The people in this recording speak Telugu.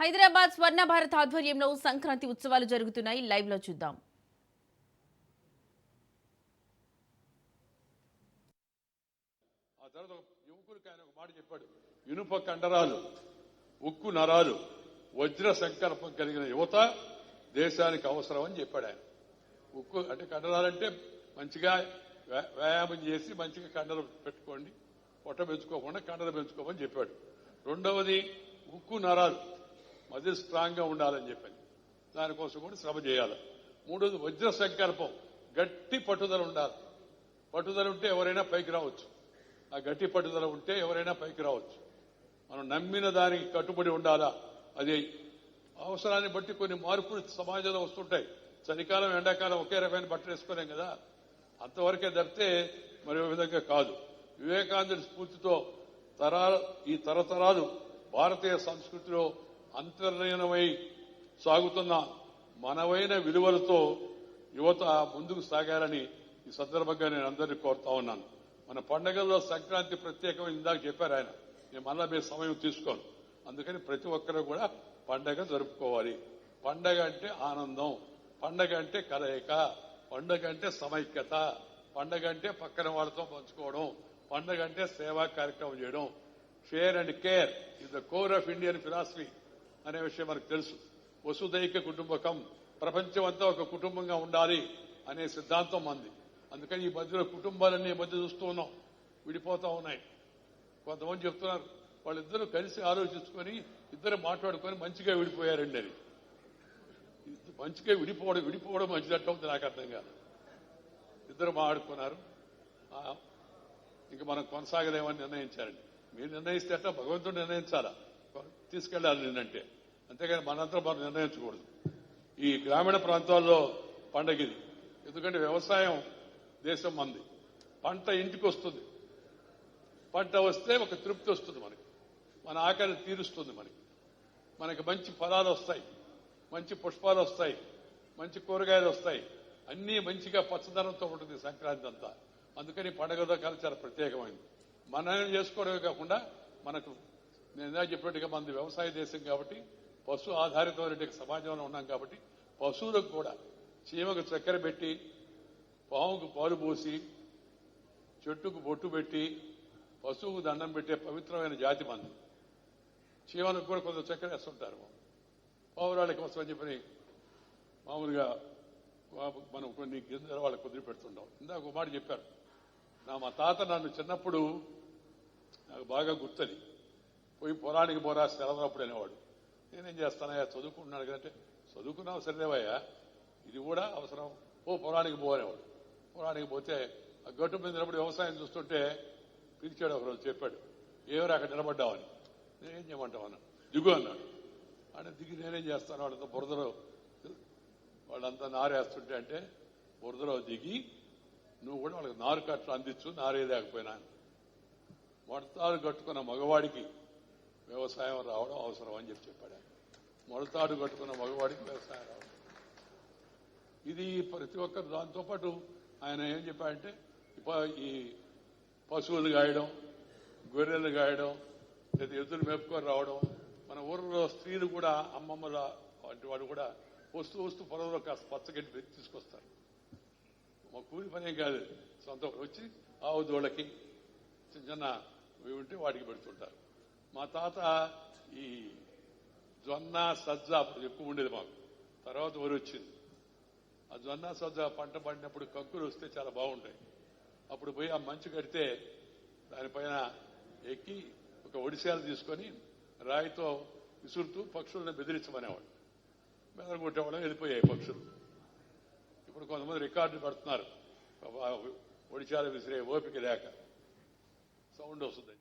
హైదరాబాద్ స్వర్ణ భారత్ ఆధ్వర్యంలో సంక్రాంతి ఉత్సవాలు జరుగుతున్నాయి. లైవ్లో చూద్దాం. ఆ తర్వాత ఒక యువకుడికి ఆయన ఒక మాట చెప్పాడు. ఇనుప కండరాలు ఉక్కు నరాలు వజ్ర సంకల్పం కలిగిన యువత దేశానికి అవసరం అని చెప్పాడు ఆయన. ఉక్కు అంటే కండరాలంటే మంచిగా వ్యాయామం చేసి మంచిగా కండలు పెట్టుకోండి. పొట్ట పెంచుకోకుండా కండలు పెంచుకోమని చెప్పాడు. రెండవది ఉక్కు నరాలు. అది స్ట్రాంగ్గా ఉండాలని చెప్పాను. దానికోసం కూడా శ్రమ చేయాలి. మూడోది వజ్ర సంకల్పం. గట్టి పట్టుదల ఉండాలి. పట్టుదల ఉంటే ఎవరైనా పైకి రావచ్చు. ఆ గట్టి పట్టుదల ఉంటే ఎవరైనా పైకి రావచ్చు. మనం నమ్మిన దానికి కట్టుబడి ఉండాలా? అది. అవసరాన్ని బట్టి కొన్ని మార్పులు సమాజంలో వస్తుంటాయి. చలికాలం ఎండాకాలం ఒకే రకమైన బట్టలు వేసుకోలేం కదా? అంతవరకే తప్పితే మరో విధంగా కాదు. వివేకానందుడి స్ఫూర్తితో తరాలు ఈ తరతరాలు భారతీయ సంస్కృతిలో అంతర్లీనమై సాగుతున్న మనవైన విలువలతో యువత ముందుకు సాగాలని ఈ సందర్భంగా నేను అందరినీ కోరుతా ఉన్నాను. మన పండగల్లో సంక్రాంతి ప్రత్యేకమైన ఇందాక చెప్పారు ఆయన. నేను మళ్ళా మీ సమయం తీసుకోను. అందుకని ప్రతి ఒక్కరు కూడా పండగ జరుపుకోవాలి. పండగ అంటే ఆనందం. పండగ అంటే కలయిక. పండగ అంటే సమైక్యత. పండగ అంటే పక్కన వాళ్ళతో పంచుకోవడం. పండగ అంటే సేవా కార్యక్రమం చేయడం. Share and care is the core of Indian philosophy అనే విషయం మనకు తెలుసు. వసుదైక కుటుంబకం ప్రపంచం అంతా ఒక కుటుంబంగా ఉండాలి అనే సిద్ధాంతం మంది. అందుకని ఈ మధ్యలో కుటుంబాలన్నీ ఈ మధ్య చూస్తూ ఉన్నాం. విడిపోతా ఉన్నాయి. కొంతమంది చెప్తున్నారు వాళ్ళిద్దరూ కలిసి ఆలోచించుకొని ఇద్దరు మాట్లాడుకొని మంచిగా విడిపోయారండి అని. మంచిగా విడిపోవడం విడిపోవడం మంచిదట్టు నాకు అర్థం కాదు. ఇద్దరు మాట్లాడుకున్నారు. ఇంక ఇంకా మనం కొనసాగలేమని నిర్ణయించారండి. మీరు నిర్ణయిస్తే అట్లా భగవంతుడు నిర్ణయించాలా? తీసుకెళ్ళాలి నేనంటే అంతేగాని మనంతా మనం నిర్ణయించకూడదు. ఈ గ్రామీణ ప్రాంతాల్లో పండగ ఇది. ఎందుకంటే వ్యవసాయం దేశం మంది. పంట ఇంటికి వస్తుంది పంట వస్తే ఒక తృప్తి వస్తుంది మనకి. మన ఆకలి తీరుస్తుంది మనకి. మనకి మంచి ఫలాలు వస్తాయి. మంచి పుష్పాలు వస్తాయి. మంచి కూరగాయలు వస్తాయి. అన్నీ మంచిగా పచ్చదనంతో ఉంటుంది సంక్రాంతి అంతా. అందుకని పండుగ కల్చర్ చాలా ప్రత్యేకమైంది. మనం చేసుకోవడమే కాకుండా మనకు నేను ఇందాక చెప్పినట్టుగా మనది వ్యవసాయ దేశం కాబట్టి పశు ఆధారితమైన సమాజంలో ఉన్నాం కాబట్టి పశువులకు కూడా చీమకు చక్కెర పెట్టి పాముకు పాలు పోసి చెట్టుకు బొట్టు పెట్టి పశువుకు దండం పెట్టే పవిత్రమైన జాతి మంది చీమలకు కూడా కొంత చక్కెర వేస్తుంటారు. పావురాళ్ళకి కోసం అని చెప్పని మామూలుగా మనం కొన్ని గింజలు వాళ్ళకి కుదిరి పెడుతుంటాం ఇందాక ఒక మాట చెప్పారు. నా మా తాత నన్ను చిన్నప్పుడు నాకు బాగా గుర్తుంది. పోయి పొలానికి పోరా సెలవునప్పుడు అనేవాడు. నేనేం చేస్తానయ్యా చదువుకుంటున్నాడు కదంటే చదువుకున్నావు సరేవయ్యా ఇది కూడా అవసరం. ఓ పొలానికి పోనేవాడు పొలానికి పోతే ఆ గట్టు మీద నిలబడి వ్యవసాయం చూస్తుంటే పిలిచాడు ఒకరోజు చెప్పాడు ఏవరు అక్కడ నిలబడ్డావని? నేనేం చేయమంటావు అన్న దిగు అన్నాడు. ఆయన దిగి నేనేం చేస్తాను వాళ్ళంతా బురదలో వాళ్ళంతా నారేస్తుంటే అంటే బురదలో దిగి నువ్వు కూడా వాళ్ళకి నారు కట్టలు అందించు నారేలేకపోయినా మొడతాడు కట్టుకున్న మగవాడికి వ్యవసాయం రావడం అవసరం అని చెప్పి చెప్పాడు. మొలతాడు కట్టుకున్న మగవాడికి వ్యవసాయం రావడం. ఇది ప్రతి ఒక్కరు దాంతో పాటు ఆయన ఏం చెప్పాడంటే ఈ పశువులు గాయడం గొర్రెలు గాయడం లేదా ఎద్దులు మేపుకొని రావడం మన ఊర్లో స్త్రీలు కూడా అమ్మమ్మల వంటి వాడు కూడా వస్తూ వస్తూ పొలంలో కాస్త పచ్చగడ్డి తీసుకొస్తారు. మా కూలి పని ఏం కాదు సొంత వచ్చి ఆవు దోళ్ళకి చిన్న చిన్న ఉంటే వాటికి పెడుతుంటారు. మా తాత ఈ జొన్న సజ్జ ఎక్కువ ఉండేది మాకు. తర్వాత వరి వచ్చింది. ఆ జొన్న సజ్జ పంట పడినప్పుడు కంకులు వస్తే చాలా బాగుంటాయి. అప్పుడు పోయి ఆ మంచు కడితే దానిపైన ఎక్కి ఒక ఒడిశాలు తీసుకొని రాయితో విసురుతూ పక్షులను బెదిరించమనేవాడు బెదరగొట్టేవాళ్ళం వెళ్ళిపోయాయి పక్షులు. ఇప్పుడు కొంతమంది రికార్డులు పడుతున్నారు ఒడిశాలు విసిరే ఓపిక లేక. సౌండ్ వస్తుంది